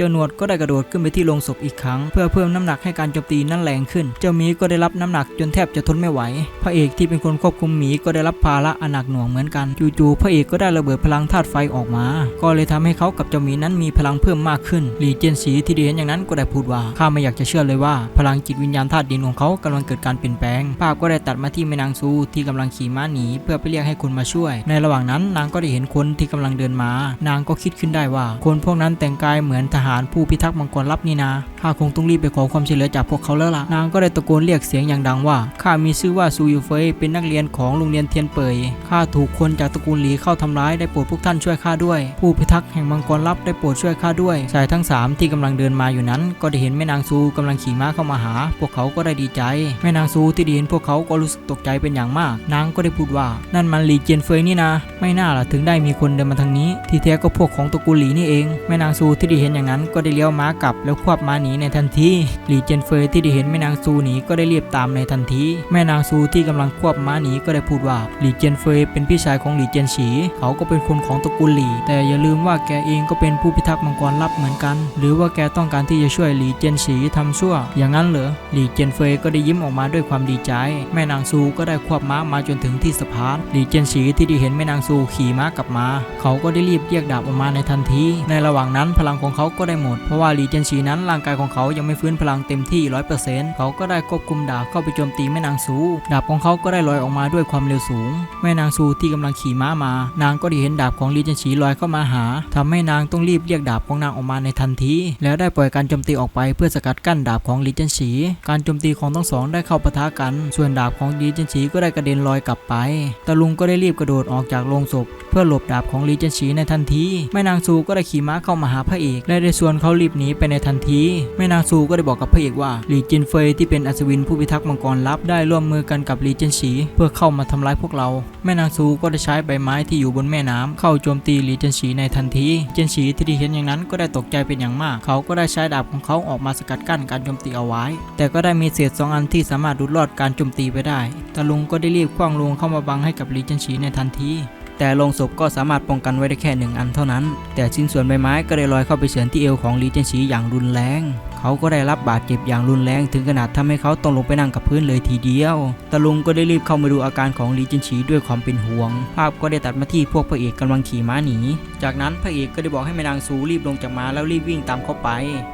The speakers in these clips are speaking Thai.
จ้าหนวดก็ได้กระโดดขึ้นไปที่โลงศพอีกครั้ง เพื่อเพิ่มน้ำหนักให้การโจมตีนั้นแรงขึ้น เจ้าหมีก็ได้รับน้ำหนักจนแทบจะทนไม่ไหว พระเอกที่เป็นคนควบคุมหมีก็ได้รับภาระอันหนักหน่วงเหมือนกัน จู่ๆพระเอกก็ได้ระเบิดพลังธาตุไฟออกมา ก็เลยทำให้เขากับเจ้าหมีนั้นมีพลังเพิ่มมากขึ้น หลีเจียนสีที่ได้เห็นอย่างนั้นก็ได้พูดว่าข้าไม่อยากจะเชื่อเลยว่า พลังจิตวิญญาณธาตุดินของเขากำลังเกิดการเปลี่ยนแปลง ภาพก็ได้ตัดมาที่แม่นางซูที่กำลังขี่ม้าหนีเพื่อไปเรียกให้คนมาช่วย ในระหว่างนั้นนางก็ได้เห็นคนที่กำลังเดินมา นางก็คิดขึ้นได้ว่า คนพวกนั้นแต่งกายเหมือนทหารผู้พิทักษ์มังกรลับนี่นาข้าคงต้องรีบไปขอความช่วยเหลือจากพวกเขาแล้วล่ะ นางก็ได้ตะโกนเรียกเสียงอย่างดังว่า ข้ามีชื่อว่าซูยูเฟยเป็นนักเรียนของโรงเรียนเทียนเปย ข้าถูกคนจากตระกูลหลีเข้าทำร้ายได้โปรดพวกท่านช่วยข้าด้วย ผู้พิทักษ์แห่งมังกรลับได้โปรดช่วยข้าด้วยชายทั้งสามที่กำลังเดินมาอยู่นั้น ก็ได้เห็นแม่นางซูกำลังขี่ม้าเข้ามาหา พวกเขาก็ได้ดีใจ แม่นางซูที่ได้เห็นพวกเขาก็รู้สึกตกใจเป็นอย่างมาก นางก็ได้พูดว่า นั่นมันหลีเจียนเฟยนี่นะ ไม่น่าล่ะถึงได้มีคนเดินมาทางนี้ ที่แท้ก็พวกของตระกูลหลีนี่เอง แม่นางซูที่ได้เห็นอย่างนั้นก็ได้เลี้ยวม้ากลับแล้วควบม้าหนีในทันทีหลีเจนเฟยที่ได้เห็นแม่นางซูหนีก็ได้รีบตามในทันที แม่นางซูที่กำลังควบม้าหนีก็ได้พูดว่าหลีเจนเฟยเป็นพี่ชายของหลีเจนฉี เขาก็เป็นคนของตระกูลหลี แต่อย่าลืมว่าแกเองก็เป็นผู้พิทักษ์มังกรลับเหมือนกัน หรือว่าแกต้องการที่จะช่วยหลีเจนฉีทำชั่ว อย่างนั้นเหรอหลีเจนเฟยก็ได้ยิ้มออกมาด้วยความดีใจ แม่นางซูก็ได้ควบม้ามาจนถึงที่สะพานหลีเจนฉีที่ได้เห็นแม่นางซูขี่ม้ากลับมา เขาก็ได้รีบเรียกดาบออกมาในทันที ในระหว่างนั้นพลังของเขาก็ได้หมด เพราะว่าลีเจนฉีนั้นร่างกายของเขายังไม่ฟื้นพลังเต็มที่ 100%เขาก็ได้ควบคุมดาบเข้าไปโจมตีแม่นางซู ดาบของเขาก็ได้ลอยออกมาด้วยความเร็วสูง แม่นางซูที่กำลังขี่ม้ามา นางก็ได้เห็นดาบของลีเจนฉีลอยเข้ามาหาทำให้นางต้องรีบเรียกดาบของนางออกมาในทันที แล้วได้ปล่อยการโจมตีออกไปเพื่อสกัดกั้นดาบของลีเจนฉีการโจมตีของทั้งสองได้เข้าปะทะกัน ส่วนดาบของลีเจนฉีก็ได้กระเด็นลอยกลับไป ตะลุงก็ได้รีบกระโดดออกจากโลงศพ เพื่อหลบดาบของลีเจนฉีในทันที แม่นางซูก็ได้ขี่ม้าเข้ามาหาพระเอกและได้ชวนเขารีบหนีไปในทันทีแม่นางซูก็ได้บอกกับพระเอกว่าหลีจียนเฟยที่เป็นอัศวินผู้พิทักษ์มังกรลับได้ร่วมมือกันกับหลีเจนฉีเพื่อเข้ามาทำร้ายพวกเรา แม่นางซูก็ได้ใช้ใบไม้ที่อยู่บนแม่น้ำเข้าโจมตีหลีเจนฉีในทันที เจนฉีที่ได้เห็นอย่างนั้นก็ได้ตกใจเป็นอย่างมาก เขาก็ได้ใช้ดาบของเขาออกมาสกัดกั้นการโจมตีเอาไว้ แต่ก็ได้มีเศษสองอันที่สามารถดูดรอดการโจมตีไปได้ตะลุงก็ได้รีบคว้างลงเข้ามาบังให้กับหลีเจนฉีในทันที แต่โลงศพก็สามารถป้องกันไว้ได้แค่หนึ่งอันเท่านั้น แต่ชิ้นส่วนใบไม้ก็ได้ลอยเข้าไปเฉือนที่เอวของลีเจนชีอย่างรุนแรง เขาก็ได้รับบาดเจ็บอย่างรุนแรงถึงขนาดทำให้เขาต้องลงไปนั่งกับพื้นเลยทีเดียว ตะลุงก็ได้รีบเข้ามาดูอาการของลีเจนชีด้วยความเป็นห่วง ภาพก็ได้ตัดมาที่พวกพระเอกกำลังขี่ม้าหนี จากนั้นพระเอกก็ได้บอกให้แม่นางซูรีบลงจากม้าแล้วรีบวิ่งตามเขาไป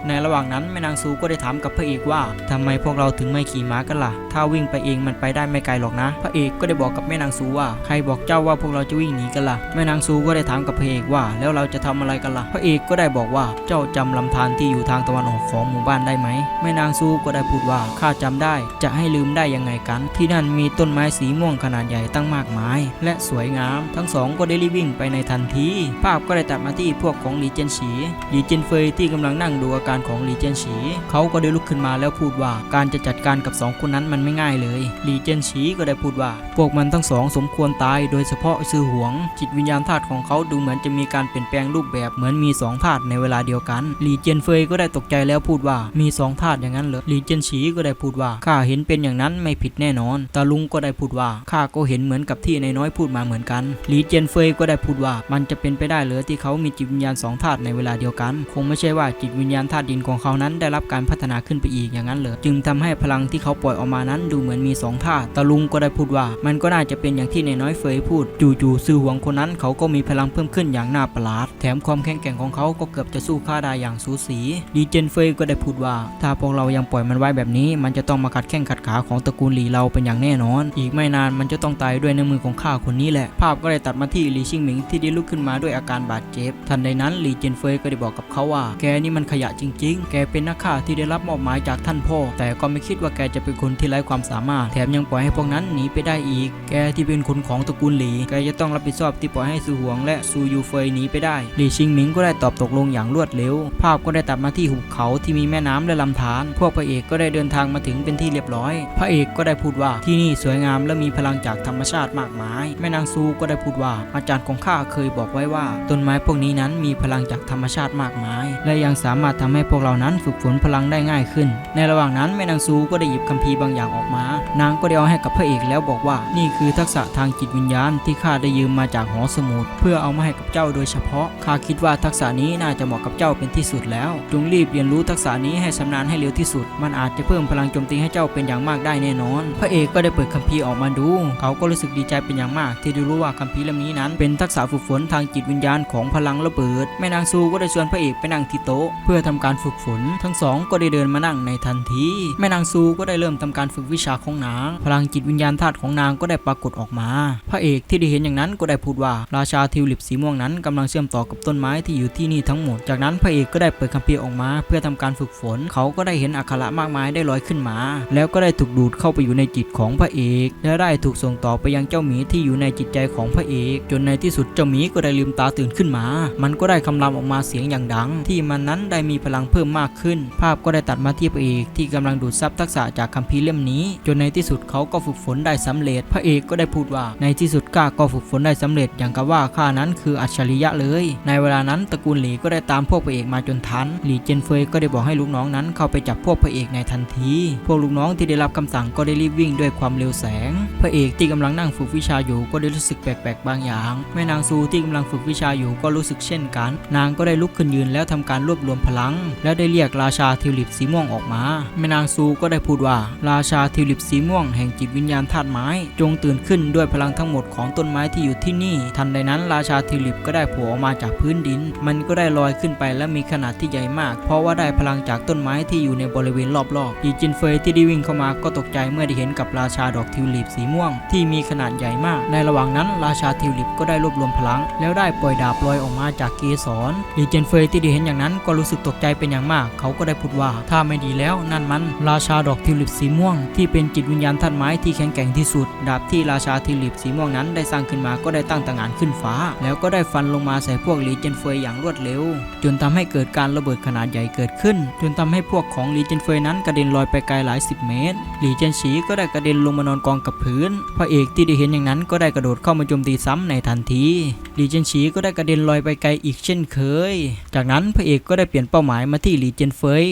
ในระหว่างนั้นแม่นางซูก็ได้ถามกับพระเอกว่าทำไมพวกเราถึงไม่ขี่ม้ากันล่ะ ถ้าวิ่งไปเองมันไปได้ไม่ไกลหรอกนะ พระเอกก็ได้บอกกับแม่นางซูว่าใครบอกเจ้าว่าพวกเราจะวิ่งหนีกันล่ะ แม่นางซูก็ได้ถามกับพระเอกว่า แล้วเราจะทำอะไรกันล่ะ พระเอกก็ได้บอกว่าเจ้าจำลำธารที่อยู่ทางตะวันออกของมู่บ้านได้ไหมแม่นางซูก็ได้พูดว่าข้าจำได้ จะให้ลืมได้ยังไงกัน ที่นั่นมีต้นไม้สีม่วงขนาดใหญ่ตั้งมากมาย และสวยงาม ทั้งสองก็ได้รีบวิ่งไปในทันที ภาพก็ได้ตัดมาที่พวกของหลีเจนฉีหลีเจนเฟยที่กำลังนั่งดูอาการของหลีเจนฉีเขาก็ได้ลุกขึ้นมาแล้วพูดว่าการจะจัดการกับสองคนนั้นมันไม่ง่ายเลยหลีเจนฉีก็ได้พูดว่า พวกมันทั้งสองสมควรตาย โดยเฉพาะซือหวง จิตวิญญาณธาตุของเขาดูเหมือนจะมีการเปลี่ยนแปลงรูปแบบเหมือนมีสองธาตุในเวลาเดียวกันหลีเจนเฟยก็ได้ตกใจแล้วพูดว่ามีสองธาตุอย่างนั้นเหรอหลีเจียนฉีก็ได้พูดว่าข้าเห็นเป็นอย่างนั้นไม่ผิดแน่นอนตาลุงก็ได้พูดว่าข้าก็เห็นเหมือนกับที่นายน้อยพูดมาเหมือนกันหลีเจียนเฟยก็ได้พูดว่ามันจะเป็นไปได้เหรือที่เขามีจิตวิญญาณสองธาตุในเวลาเดียวกัน คงไม่ใช่ว่าจิตวิญญาณธาตุดินของเขานั้นได้รับการพัฒนาขึ้นไปอีกอย่างนั้นเหรอจึงทำให้พลังที่เขาปล่อยออกมานั้นดูเหมือนมีสองธาตุตาลุงก็ได้พูดว่า มันก็น่าจะเป็นอย่างที่นายน้อยเฟยพูดจู่ๆซื่อหวงคนนั้นเขาก็มีพลังเพิ่มขึ้นอย่างน่าประหลาด แถมความแข็งแกร่งของเขาก็เกือบจะสู้ข้าได้อย่างสูสีดีเจนเฟยก็ได้พูดว่า ถ้าพวกเรายังปล่อยมันไว้แบบนี้ มันจะต้องมาขัดแข้งขัดขาของตระกูลหลีเราเป็นอย่างแน่นอน อีกไม่นานมันจะต้องตายด้วยในมือของข้าคนนี้แหละ ภาพก็ได้ตัดมาที่หลีชิงหมิงที่ได้ลุกขึ้นมาด้วยอาการบาดเจ็บ ทันใดนั้นหลีเจนเฟยก็ได้บอกกับเขาว่า แกนี่มันขยะจริง ๆ แกเป็นนักฆ่าที่ได้รับมอบหมายจากท่านพ่อ แต่ก็ไม่คิดว่าแกจะเป็นคนที่ไร้ความสามารถ แถมยังปล่อยให้พวกนั้นหนีไปได้อีก แกที่เป็นคนของตระกูลหลี แกจะต้องรับผิดชอบที่ปล่อยให้ซูหวงและซูยูเฟยหนีไปได้ หลีชิงหมิงก็ได้ตอบตกลงอย่างรวดเร็ว ภาพก็ได้ตัดมาที่หุบเขาที่มีแม่น้ำและลำธารพวกพระเอกก็ได้เดินทางมาถึงเป็นที่เรียบร้อย พระเอกก็ได้พูดว่าที่นี่สวยงามและมีพลังจากธรรมชาติมากมาย แม่นางซูก็ได้พูดว่า อาจารย์ของข้าเคยบอกไว้ว่า ต้นไม้พวกนี้นั้นมีพลังจากธรรมชาติมากมาย และยังสามารถทำให้พวกเรานั้นฝึกฝนพลังได้ง่ายขึ้น ในระหว่างนั้นแม่นางซูก็ได้หยิบคัมภีร์บางอย่างออกมา นางก็ได้เอาให้กับพระเอกแล้วบอกว่า นี่คือทักษะทางจิตวิญญาณที่ข้าได้ยืมมมาจากหอสมุดเพื่อเอามาให้กับเจ้าโดยเฉพาะข้าคิดว่าทักษะนี้น่าจะเหมาะกับเจ้าเป็นที่สุดแล้ว จงรีบเรียนรู้ทักษะนี้ให้ชำนาญให้เร็วที่สุด มันอาจจะเพิ่มพลังโจมตีให้เจ้าเป็นอย่างมากได้แน่นอน พระเอกก็ได้เปิดคัมภีร์ออกมาดู เขาก็รู้สึกดีใจเป็นอย่างมาก ที่ได้รู้ว่าคัมภีร์เล่มนี้นั้น เป็นทักษะฝึกฝนทางจิตวิญญาณของพลังระเบิด แม่นางซูก็ได้ชวนพระเอกไปนั่งที่โต๊ะ เพื่อทำการฝึกฝน ทั้งสองก็ได้เดินมานั่งในทันที แม่นางซูก็ได้เริ่มทำการฝึกวิชาของนาง พลังจิตวิญญาณธาตุของนางก็ได้ปรากฏออกมา พระเอกที่ได้เห็นอย่างนั้นก็ได้พูดว่าราชาทิวลิปสีม่วงนั้นกำลังเชื่อมต่อกับต้นไม้ที่อยู่ที่นี่ทั้งหมด จากนั้นพระเอกก็ได้เปิดคัมภีร์ออกมา เพื่อทำการฝึกฝน เขาก็ได้เห็นอักขระมากมายได้ลอยขึ้นมา แล้วก็ได้ถูกดูดเข้าไปอยู่ในจิตของพระเอก และได้ถูกส่งต่อไปยังเจ้าหมีที่อยู่ในจิตใจของพระเอก จนในที่สุดเจ้าหมีก็ได้ลืมตาตื่นขึ้นมา มันก็ได้คำรามออกมาเสียงอย่างดัง ที่มันนั้นได้มีพลังเพิ่มมากขึ้น ภาพก็ได้ตัดมาที่พระเอกที่กำลังดูดซับทักษะจากคัมภีร์เล่มนี้ จนในที่สุดเขาก็ฝึกฝนได้สำเร็จ พระเอกก็ได้พูดว่า ในที่สุดข้าก็ฝึกฝนได้สำเร็จอย่างกับว่าข้านั้นคืออัจฉริยะเลย ในเวลานั้นตระกูลหลีก็ได้ตามพวกพระเอกมาจนทัน หลีเจนเฟยก็ได้บอกให้ลูกน้องนั้นเข้าไปจับพวกพระเอกในทันที พวกลูกน้องที่ได้รับคำสั่งก็ได้รีบวิ่งด้วยความเร็วแสง พระเอกที่กำลังนั่งฝึกวิชาอยู่ก็ได้รู้สึกแปลกๆบางอย่าง แม่นางซูที่กำลังฝึกวิชาอยู่ก็รู้สึกเช่นกัน นางก็ได้ลุกขึ้นยืนแล้วทำการรวบรวมพลัง แล้วได้เรียกราชาทิวลิปสีม่วงออกมา แม่นางซูก็ได้พูดว่า ราชาทิวลิปสีม่วงแห่งจิตวิญญาณธาตุไม้ จงตื่นขึ้นด้วยพลังทั้งหมดของต้นไม้ที่อยู่ที่นี่ ทันใดนั้นราชาทิวลิปก็ได้โผล่ออกมาจากพื้นดิน มันก็ได้ลอยขึ้นไปและมีขนาดที่ใหญ่มาก เพราะว่าได้พลังจากต้นไม้ที่อยู่ในบริเวณรอบๆอีจินเฟยที่ได้วิ่งเข้ามาก็ตกใจเมื่อได้เห็นกับราชาดอกทิวลิปสีม่วง ที่มีขนาดใหญ่มาก ในระหว่างนั้นราชาทิวลิปก็ได้รวบรวมพลัง แล้วได้ปล่อยดาบลอยออกมาจากเกสรอีจินเฟยที่ได้เห็นอย่างนั้นก็รู้สึกตกใจเป็นอย่างมาก เขาก็ได้พูดว่าถ้าไม่ดีแล้วนั่นมัน ราชาดอกทิวลิปสีม่วง ที่เป็นจิตวิญญาณธาตุไม้ที่แข็งแกร่งที่สุด ดาบที่ราชาทิวลิปสีม่วงนั้นได้สร้างขึ้นมาก็ได้ตั้งตางานขึ้นฟ้า แล้วก็ได้ฟันลงมาใส่พวกลีเจนเฟยอย่างรวดเร็ว จนทำให้เกิดการระเบิดขนาดใหญ่เกิดขึ้นจนทำให้พวกของหลีเจนเฟยนั้นกระเด็นลอยไปไกลหลายสิบเมตร หลีเจนฉีก็ได้กระเด็นลงมานอนกองกับพื้น พระเอกที่ได้เห็นอย่างนั้นก็ได้กระโดดเข้ามาโจมตีซ้ำในทันที หลีเจนฉีก็ได้กระเด็นลอยไปไกลอีกเช่นเคย จากนั้นพระเอกก็ได้เปลี่ยนเป้าหมายมาที่หลีเจนเฟย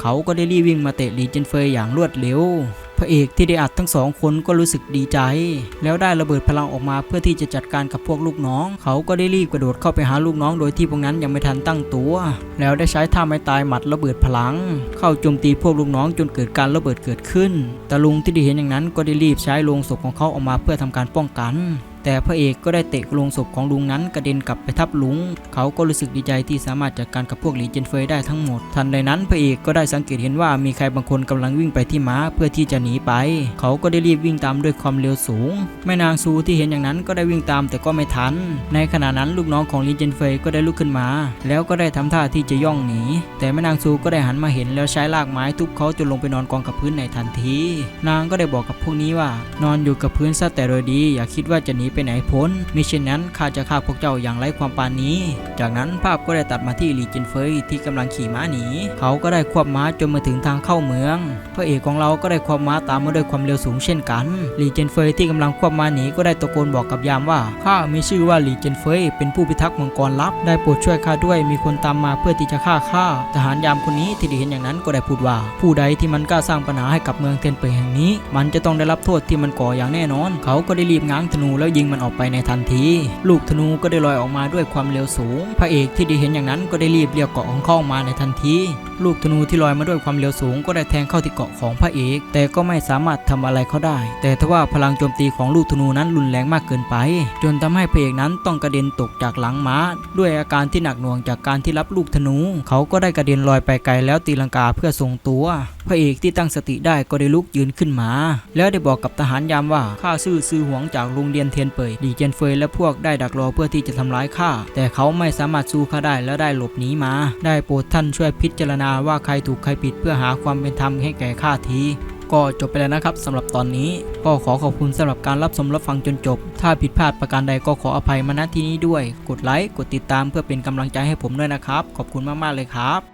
เขาก็ได้รีวิ่งมาเตะหลีเจนเฟยอย่างรวดเร็ว ระเอกที่ได้อัดทั้งสองคนก็รู้สึกดีใจ แล้วได้ระเบิดพลังออกมาเพื่อที่จะจัดการกับพวกลูกน้อง เขาก็ได้รีบกระโดดเข้าไปหาลูกน้องโดยที่พวกนั้นยังไม่ทันตั้งตัว แล้วได้ใช้ท่าไม้ตายหมัดระเบิดพลัง เข้าโจมตีพวกลูกน้องจนเกิดการระเบิดเกิดขึ้นตาลุงที่ได้เห็นอย่างนั้นก็ได้รีบใช้โลงศพของเขาออกมาเพื่อทำการป้องกัน แต่พระเอกก็ได้เตะโลงศพของลุงนั้นกระเด็นกลับไปทับลุง เขาก็รู้สึกดีใจที่สามารถจัดการกับพวกหลีเจนเฟยได้ทั้งหมด ทันใดนั้นพระเอกก็ได้สังเกตเห็นว่ามีใครบางคนกำลังวิ่งไปที่ม้าเพื่อที่จะหนีไป เขาก็ได้รีบวิ่งตามด้วยความเร็วสูง แม่นางซูที่เห็นอย่างนั้นก็ได้วิ่งตามแต่ก็ไม่ทัน ในขณะนั้นลูกน้องของหลีเจนเฟยก็ได้ลุกขึ้นมา แล้วก็ได้ทำท่าที่จะย่องหนี แต่แม่นางซูก็ได้หันมาเห็นแล้วใช้ลากไม้ทุบเขาจนลงไปนอนกองกับพื้นในทันที นางก็ได้บอกกับพวกนี้ว่า นอนอยู่กับพื้นซะแต่โดยดี อย่าคิดว่าจะหนีไปไหนพ้นมิเช่นนั้นข้าจะฆ่าพวกเจ้าอย่างไร้ความปานนี้ จากนั้นภาพก็ได้ตัดมาที่หลีจินเฟยที่กำลังขี่ม้าหนี เขาก็ได้ควบม้าจนมาถึงทางเข้าเมือง พระเอกของเราก็ได้ควบม้าตามมาด้วยความเร็วสูงเช่นกันหลีจินเฟยที่กำลังควบม้าหนีก็ได้ตะโกนบอกกับยามว่าข้ามีชื่อว่าหลีจินเฟยเป็นผู้พิทักษ์มังกรลับได้โปรดช่วยข้าด้วยมีคนตามมาเพื่อที่จะฆ่าข้าทหารยามคนนี้ที่ได้เห็นอย่างนั้นก็ได้พูดว่า ผู้ใดที่มันกล้าสร้างปัญหาให้กับเมืองเทนเปยแห่งนี้ มันจะต้องได้รับโทษที่มันก่ออย่างแน่นอน เขาก็ได้รีบง้างธนูแล้วยิงมันออกไปในทันที ลูกธนูก็ได้ลอยออกมาด้วยความเร็วสูง พระเอกที่ได้เห็นอย่างนั้นก็ได้รีบเรียกเกาะของเข้ามาในทันที ลูกธนูที่ลอยมาด้วยความเร็วสูง ก็ได้แทงเข้าที่เกาะของพระเอก แต่ก็ไม่สามารถทำอะไรเขาได้ แต่ทว่าพลังโจมตีของลูกธนูนั้นรุนแรงมากเกินไป จนทำให้พระเอกนั้นต้องกระเด็นตกจากหลังม้า ด้วยอาการที่หนักหน่วงจากการที่รับลูกธนู เขาก็ได้กระเด็นลอยไปไกลแล้วตีลังกาเพื่อทรงตัว พระเอกที่ตั้งสติได้ก็ได้ลุกยืนขึ้นมา แล้วได้บอกกับทหารยามว่าข้าซื่อซือหวงจากโรงเรียนเทียนเปยดีเจนเฟยและพวกได้ดักรอเพื่อที่จะทำร้ายข้าแต่เขาไม่สามารถสู้ข้าได้และได้หลบหนีมา ได้โปรดท่านช่วยพิจารณาว่าใครถูกใครผิดเพื่อหาความเป็นธรรมให้แก่ข้าทีก็จบไปแล้วนะครับสำหรับตอนนี้ ก็ขอขอบคุณสำหรับการรับชมรับฟังจนจบ ถ้าผิดพลาดประการใดก็ขออภัยมาณที่นี้ด้วย กดไลค์กดติดตามเพื่อเป็นกำลังใจให้ผมด้วยนะครับ ขอบคุณมากๆเลยครับ